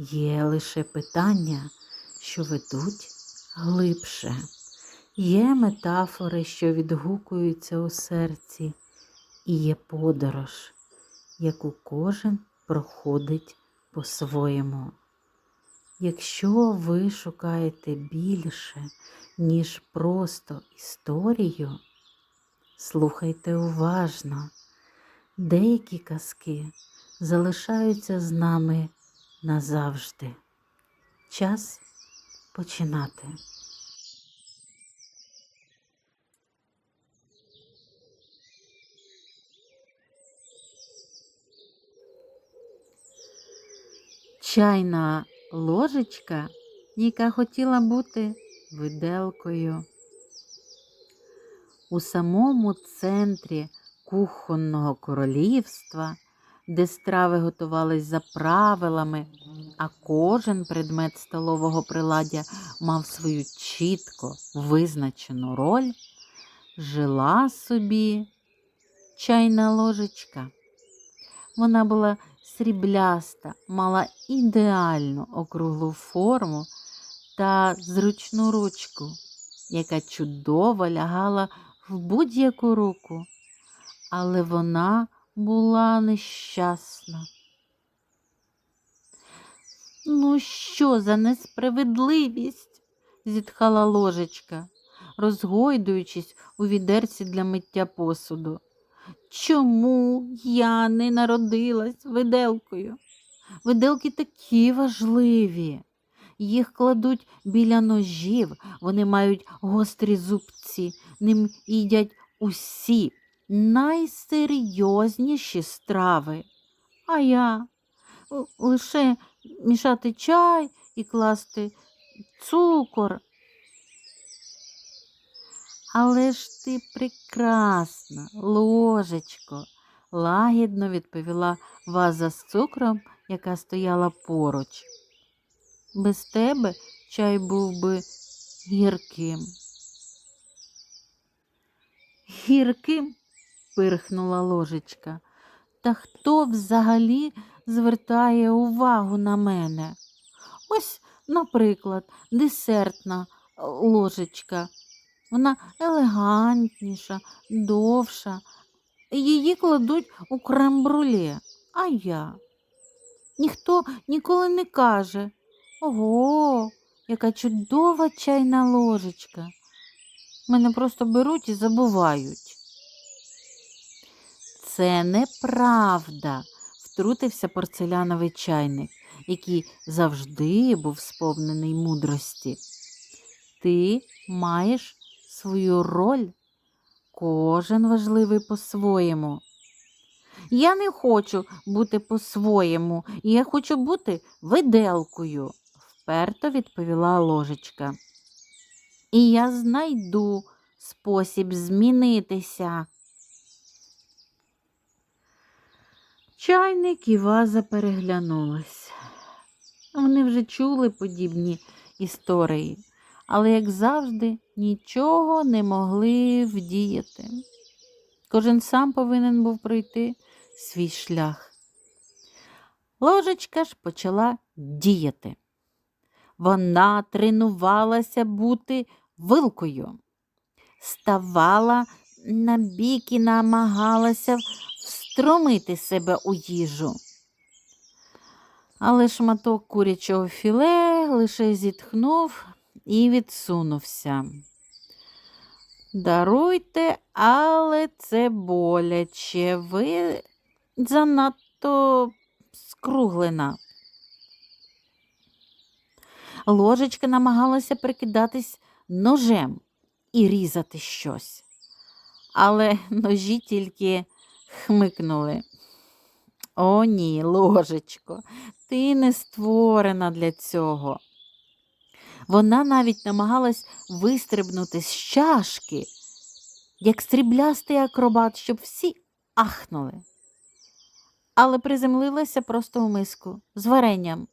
є лише питання, що ведуть глибше. Є метафори, що відгукуються у серці, і є подорож, яку кожен проходить по-своєму. Якщо ви шукаєте більше, ніж просто історію, слухайте уважно. Деякі казки залишаються з нами назавжди. Час починати. Чайна ложечка, яка хотіла бути виделкою. У самому центрі кухонного королівства, де страви готувались за правилами, а кожен предмет столового приладдя мав свою чітко визначену роль, жила собі чайна ложечка. Вона була срібляста, мала ідеальну округлу форму та зручну ручку, яка чудово лягала в будь-яку руку, але вона була нещасна. Ну, що за несправедливість? зітхала ложечка, розгойдуючись у відерці для миття посуду. Чому я не народилась виделкою? Виделки такі важливі. Їх кладуть біля ножів, вони мають гострі зубці, ним їдять усі найсерйозніші страви. А я лише мішати чай і класти цукор. Але ж ти прекрасна, ложечко, лагідно відповіла ваза з цукром, яка стояла поруч. Без тебе чай був би гірким. Гірким? Пирхнула ложечка. Та хто взагалі звертає увагу на мене? Ось, наприклад, десертна е, ложечка. Вона елегантніша, довша. Її кладуть у крем-бруле, а я. Ніхто ніколи не каже Ого, яка чудова чайна ложечка. Мене просто беруть і забувають. Це неправда, втрутився порцеляновий чайник, який завжди був сповнений мудрості. Ти маєш свою роль, кожен важливий по-своєму. Я не хочу бути по-своєму, я хочу бути виделкою, вперто відповіла ложечка. І я знайду спосіб змінитися. Чайник і ваза переглянулись. Вони вже чули подібні історії, але, як завжди, нічого не могли вдіяти. Кожен сам повинен був пройти свій шлях. Ложечка ж почала діяти. Вона тренувалася бути вилкою, ставала на бік і намагалася встромити себе у їжу. Але шматок курячого філе лише зітхнув і відсунувся. Даруйте, але це боляче. Ви занадто скруглена. Ложечка намагалася прикидатись ножем і різати щось. Але ножі тільки хмикнули. О, ні, ложечко, Ти не створена для цього. Вона навіть намагалась вистрибнути з чашки, як стріблястий акробат, щоб всі ахнули. Але приземлилася просто в миску з варенням.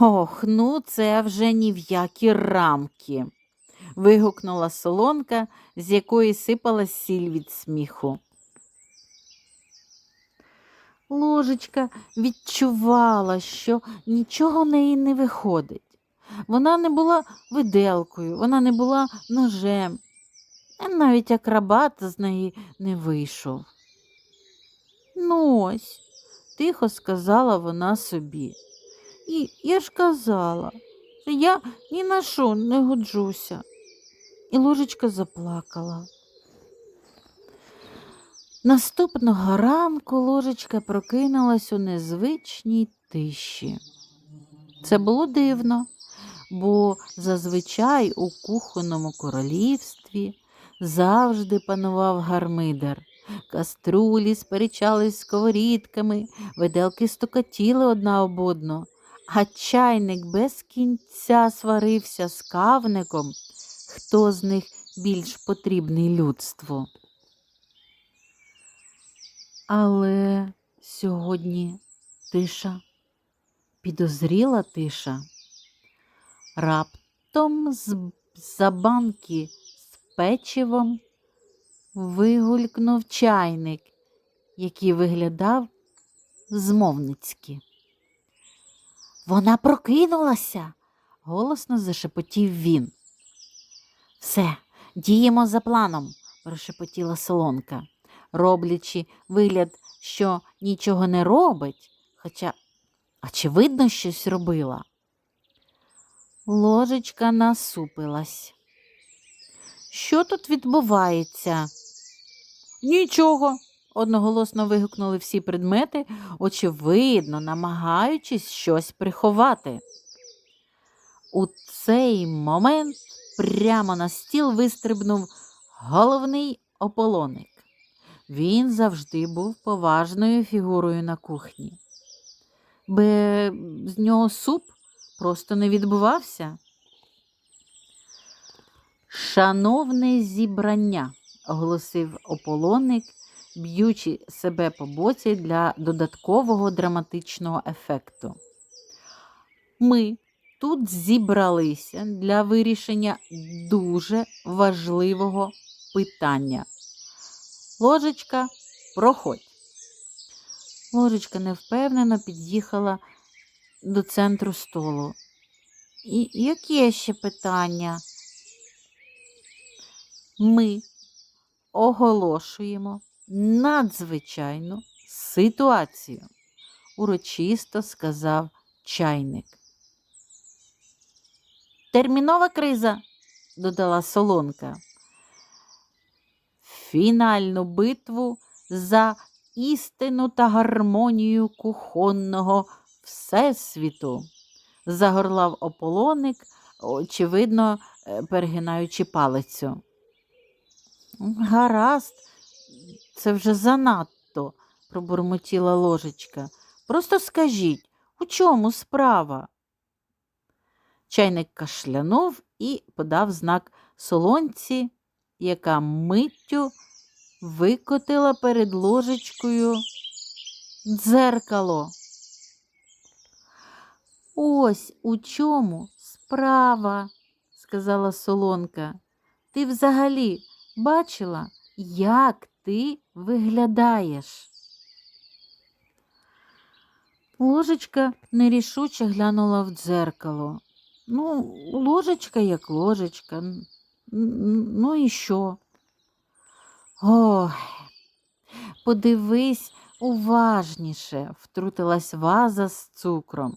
Ох, ну це вже ні в які рамки. Вигукнула солонка, з якої сипала сіль від сміху. Ложечка відчувала, що нічого в неї не виходить. Вона не була виделкою, вона не була ножем, навіть акробат з неї не вийшов. Ну ось, тихо сказала вона собі. І я ж казала, що я ні на що не годжуся. І ложечка заплакала. Наступного ранку ложечка прокинулась у незвичній тиші. Це було дивно, бо зазвичай у кухонному королівстві завжди панував гармидар. Каструлі сперечались сковорідками, виделки стукатіли одна об одну, а чайник без кінця сварився з кавником, хто з них більш потрібний людству. Але сьогодні тиша, підозріла тиша. Раптом з за банки з печивом вигулькнув чайник, який виглядав змовницьки. Вона прокинулася, голосно зашепотів він. Все, діємо за планом, прошепотіла солонка роблячи вигляд, що нічого не робить, хоча, очевидно, щось робила. Ложечка насупилась. Що тут відбувається? Нічого, одноголосно вигукнули всі предмети, очевидно, намагаючись щось приховати. У цей момент прямо на стіл вистрибнув головний ополоник. Він завжди був поважною фігурою на кухні. Би з нього суп просто не відбувався. Шановне зібрання, оголосив ополоник, б'ючи себе по боці для додаткового драматичного ефекту. Ми тут зібралися для вирішення дуже важливого питання. Ложечка, проходь. Ложечка невпевнено під'їхала до центру столу. І яке ще питання? Ми оголошуємо надзвичайну ситуацію, урочисто сказав чайник. Термінова криза, додала солонка фінальну битву за істину та гармонію кухонного всесвіту, загорлав ополоник, очевидно, е, перегинаючи палицю. Гаразд, це вже занадто, пробурмотіла ложечка. Просто скажіть, у чому справа? Чайник кашлянув і подав знак солонці яка миттю викотила перед ложечкою дзеркало. Ось у чому справа, сказала солонка. Ти взагалі бачила, як ти виглядаєш? Ложечка нерішуче глянула в дзеркало. Ну, ложечка як ложечка. Ну і що? Ой, подивись уважніше, втрутилась ваза з цукром.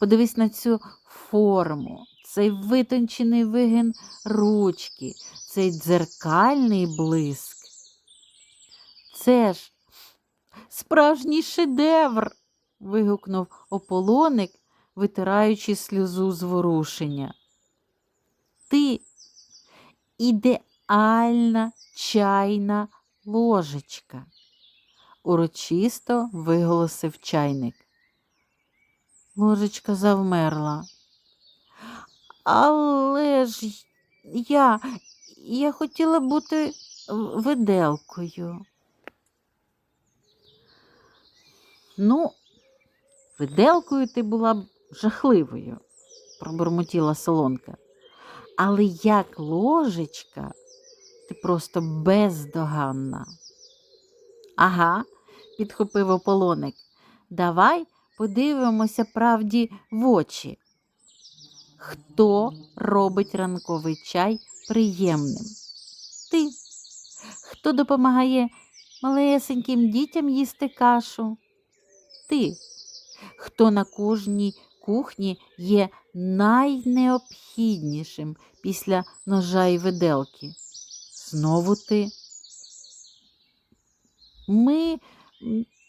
Подивись на цю форму, цей витончений вигин ручки, цей дзеркальний блиск. Це ж справжній шедевр. вигукнув ополоник, витираючи сльозу зворушення. Ти ідеальна чайна ложечка, урочисто виголосив чайник. Ложечка завмерла. Але ж я, я хотіла бути виделкою. Ну, виделкою ти була б жахливою, пробурмотіла солонка. Але як ложечка, ти просто бездоганна. Ага, підхопив ополоник. Давай подивимося правді в очі. Хто робить ранковий чай приємним? Ти. Хто допомагає малесеньким дітям їсти кашу? Ти. Хто на кожній кухні є найнеобхіднішим після ножа і виделки? Знову ти. Ми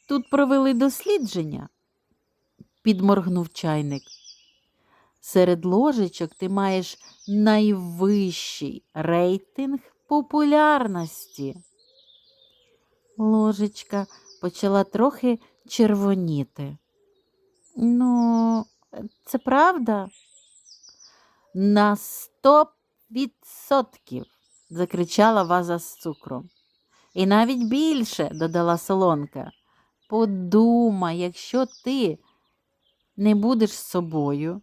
тут провели дослідження, підморгнув чайник. Серед ложечок ти маєш найвищий рейтинг популярності. Ложечка почала трохи червоніти. Ну, це правда? На сто відсотків, закричала ваза з цукром. І навіть більше, додала солонка. Подумай, якщо ти не будеш собою,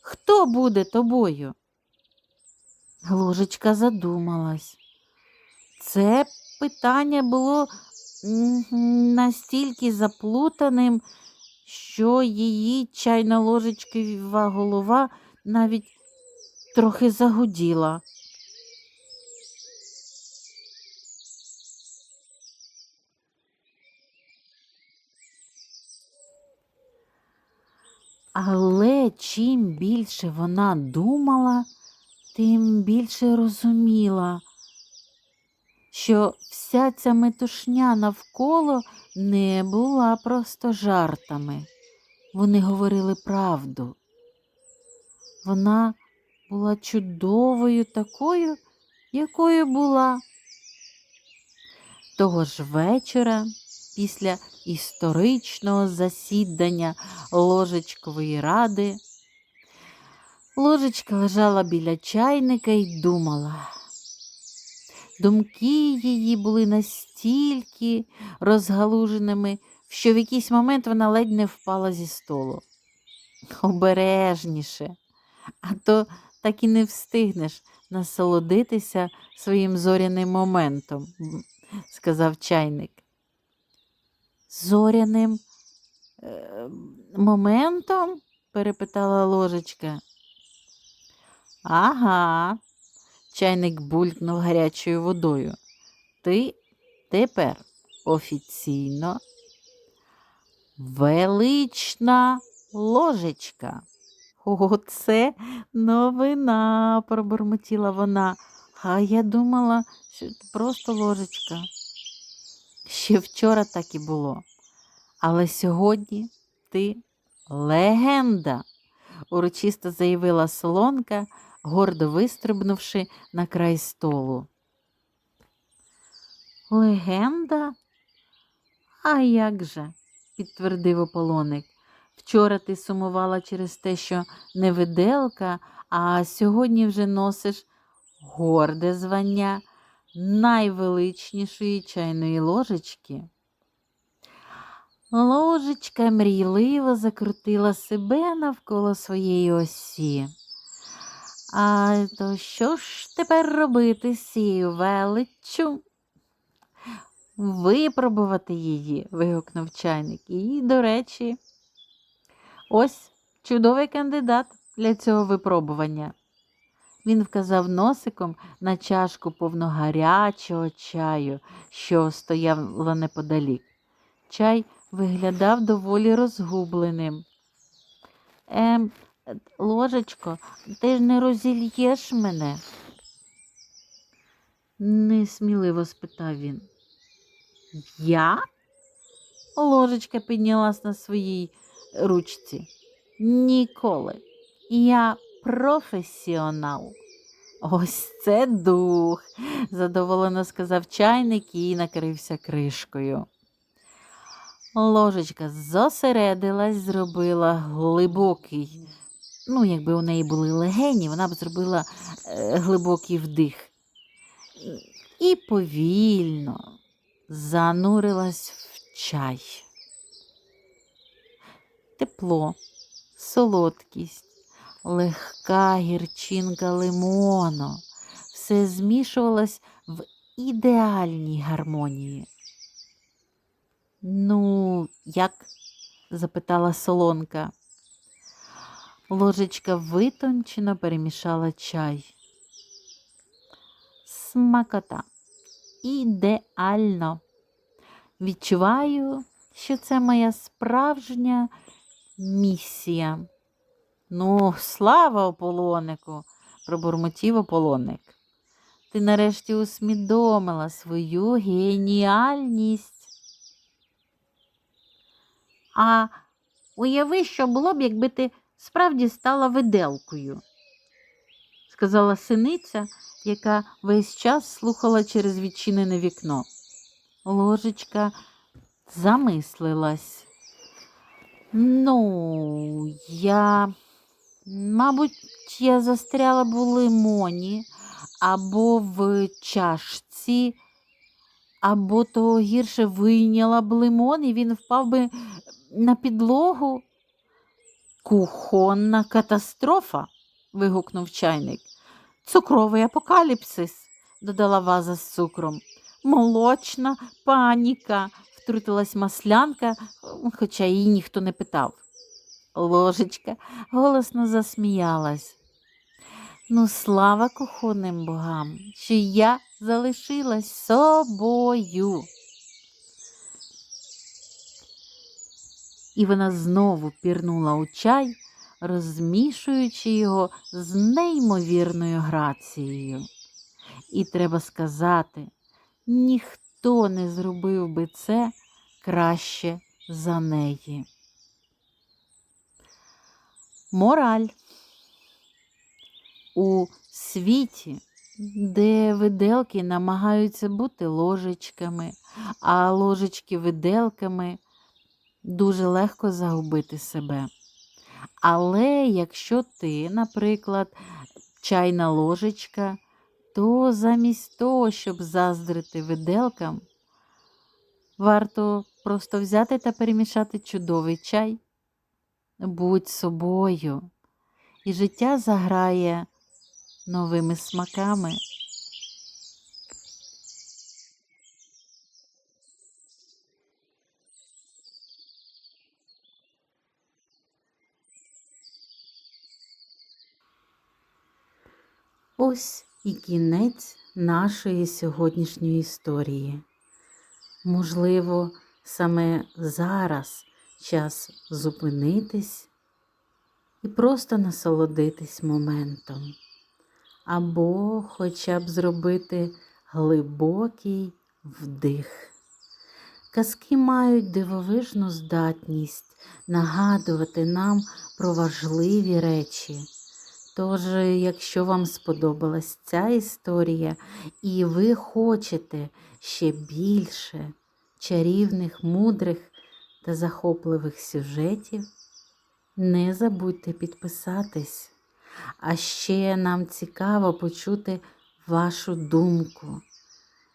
хто буде тобою? Ложечка задумалась. Це питання було настільки заплутаним, що її чайна ложечкова голова навіть трохи загуділа. Але чим більше вона думала, тим більше розуміла, що вся ця метушня навколо не була просто жартами. Вони говорили правду. Вона була чудовою такою, якою була. Того ж вечора, після історичного засідання ложечкової ради, ложечка лежала біля чайника і думала. Думки її були настільки розгалуженими, що в якийсь момент вона ледь не впала зі столу. Обережніше, а то так і не встигнеш насолодитися своїм зоряним моментом, сказав чайник. Зоряним е, моментом? перепитала ложечка. Ага, чайник булькнув гарячою водою. Ти тепер офіційно велична ложечка. Оце новина, пробурмотіла вона. А я думала, що це просто ложечка. Ще вчора так і було. Але сьогодні ти легенда, урочисто заявила солонка, гордо вистрибнувши на край столу. Легенда? А як же? підтвердив ополоник. Вчора ти сумувала через те, що не виделка, а сьогодні вже носиш горде звання найвеличнішої чайної ложечки. Ложечка мрійливо закрутила себе навколо своєї осі. А то що ж тепер робити з цією величчю? Випробувати її, вигукнув чайник. І, до речі, ось чудовий кандидат для цього випробування. Він вказав носиком на чашку повно гарячого чаю, що стояла неподалік. Чай виглядав доволі розгубленим. Ем, ложечко, ти ж не розільєш мене? несміливо спитав він. Я? Ложечка піднялась на своїй ручці. Ніколи. Я професіонал. Ось це дух, задоволено сказав чайник і накрився кришкою. Ложечка зосередилась, зробила глибокий, ну, якби у неї були легені, вона б зробила е, глибокий вдих. І повільно занурилась в чай. Тепло, солодкість, легка гірчинка лимону. Все змішувалось в ідеальній гармонії. Ну, як? запитала солонка. Ложечка витончено перемішала чай. Смакота. Ідеально. Відчуваю, що це моя справжня місія. Ну, слава ополонику, пробурмотів ополоник. Ти нарешті усвідомила свою геніальність. А уяви, що було б, якби ти справді стала виделкою, сказала синиця, яка весь час слухала через відчинене вікно. Ложечка замислилась. Ну, я, мабуть, я застряла б у лимоні або в чашці, або того гірше вийняла б лимон, і він впав би на підлогу. Кухонна катастрофа. вигукнув чайник. Цукровий апокаліпсис, додала ваза з цукром. Молочна паніка, втрутилась маслянка, хоча її ніхто не питав. Ложечка голосно засміялась. Ну, слава кухонним богам, що я залишилась собою. І вона знову пірнула у чай, розмішуючи його з неймовірною грацією. І треба сказати, ніхто не зробив би це краще за неї. Мораль у світі, де виделки намагаються бути ложечками, а ложечки виделками дуже легко загубити себе. Але якщо ти, наприклад, чайна ложечка, то замість того, щоб заздрити виделкам, варто просто взяти та перемішати чудовий чай. Будь собою, і життя заграє новими смаками. Ось і кінець нашої сьогоднішньої історії. Можливо, саме зараз час зупинитись і просто насолодитись моментом, або хоча б зробити глибокий вдих. Казки мають дивовижну здатність нагадувати нам про важливі речі. Тож, якщо вам сподобалась ця історія, і ви хочете ще більше чарівних, мудрих та захопливих сюжетів, не забудьте підписатись. А ще нам цікаво почути вашу думку.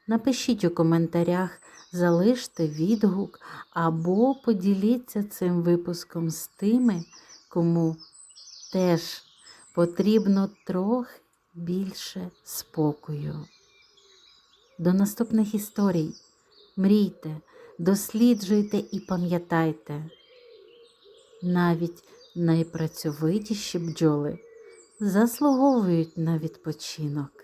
Напишіть у коментарях, залиште відгук або поділіться цим випуском з тими, кому теж потрібно трохи більше спокою. До наступних історій. Мрійте, досліджуйте і пам'ятайте. Навіть найпрацьовитіші бджоли заслуговують на відпочинок.